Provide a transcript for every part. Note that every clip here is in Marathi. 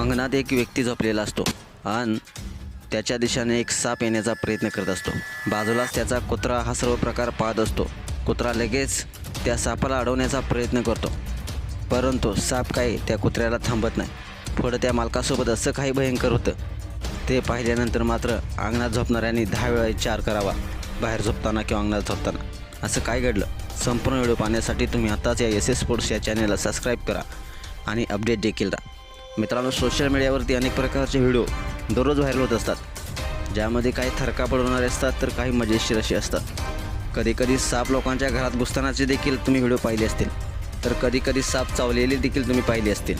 अंगणात एक व्यक्ती झोपलेला असतो आणि त्याच्या दिशेने एक साप येण्याचा प्रयत्न करत असतो. बाजूलाच त्याचा कुत्रा हा सर्व प्रकार पाहत असतो. कुत्रा लगेच त्या सापाला अडवण्याचा प्रयत्न करतो. परंतु साप काही त्या कुत्र्याला थांबत नाही. पुढं त्या मालकासोबत असं काही भयंकर होतं. ते पाहिल्यानंतर मात्र अंगणात झोपणाऱ्यांनी दहा वेळा विचार करावा. बाहेर झोपताना किंवा अंगणात झोपताना. असं काय घडलं? संपूर्ण व्हिडिओ पाहण्यासाठी तुम्ही आताच या एस एस स्पोर्ट्स या चॅनलला सबस्क्राईब करा आणि अपडेट देखील राहा. मित्रांनो सोशल मीडियावरती अनेक प्रकारचे व्हिडिओ दररोज व्हायरल होत असतात. ज्यामध्ये काही थरका पडवणारे असतात तर काही मजेशीर असे असतात. कधीकधी साप लोकांच्या घरात घुसतानाचे देखील तुम्ही व्हिडिओ पाहिले असतील. तर कधीकधी साप चावलेले देखील तुम्ही पाहिले असतील.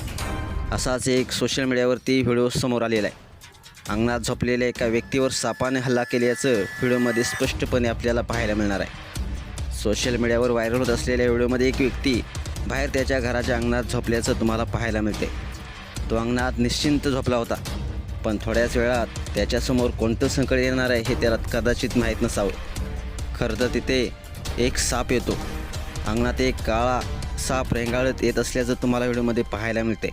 असाच एक सोशल मीडियावरती व्हिडिओ समोर आलेला आहे. अंगणात झोपलेल्या एका व्यक्तीवर सापाने हल्ला केल्याचं व्हिडिओमध्ये स्पष्टपणे आपल्याला पाहायला मिळणार आहे. सोशल मीडियावर व्हायरल होत असलेल्या व्हिडिओमध्ये एक व्यक्ती बाहेर त्याच्या घराच्या अंगणात झोपल्याचं तुम्हाला पाहायला मिळते तो अंगणात निश्चिंत झोपला होता. पण थोड्याच वेळात त्याच्यासमोर कोणतं संकट येणार आहे हे त्याला कदाचित माहीत नसावं. खरं तर तिथे एक साप येतो. अंगणात एक काळा साप रेंगाळत येत असल्याचं तुम्हाला व्हिडिओमध्ये पाहायला मिळते.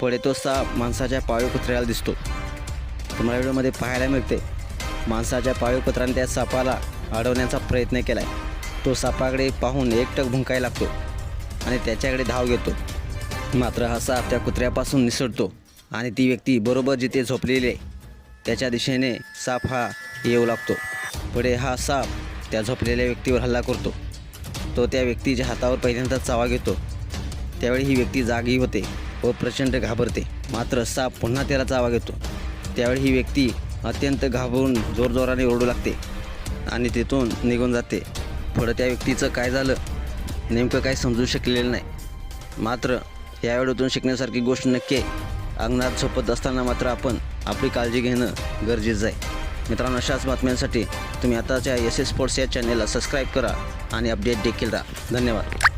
पुढे तो साप माणसाच्या पाळीव कुत्र्याला दिसतो. तुम्हाला व्हिडिओमध्ये पाहायला मिळते. माणसाच्या पाळीव कुत्र्याने त्या सापाला अडवण्याचा प्रयत्न केला आहे तो सापाकडे पाहून एकटक भुंकायला लागतो आणि त्याच्याकडे धाव घेतो. मात्र हा साप त्या कुत्र्यापासून निसटतो आणि ती व्यक्ती बरोबर जिथे झोपलेली त्याच्या दिशेने साप हा येऊ लागतो. पुढे हा साप त्या झोपलेल्या व्यक्तीवर हल्ला करतो. तो त्या व्यक्तीच्या हातावर पहिल्यांदा चावा घेतो. त्यावेळी ही व्यक्ती जागी होते व प्रचंड घाबरते. मात्र साप पुन्हा त्याला चावा घेतो. त्यावेळी ही व्यक्ती अत्यंत घाबरून जोरजोराने ओरडू लागते आणि तिथून निघून जाते. पुढं त्या व्यक्तीचं काय झालं नेमकं काही समजू शकलेलं नाही. मात्र या व्हिडिओतून शिकण्यासारखी गोष्ट नक्की आहे. अंगणात झोपत असताना मात्र आपण आपली काळजी घेणं गरजेचं आहे. मित्रांनो अशाच बातम्यांसाठी तुम्ही आताच्या एस एस स्पोर्ट्स या चॅनेलला सबस्क्राईब करा आणि अपडेट देखील राहा. धन्यवाद.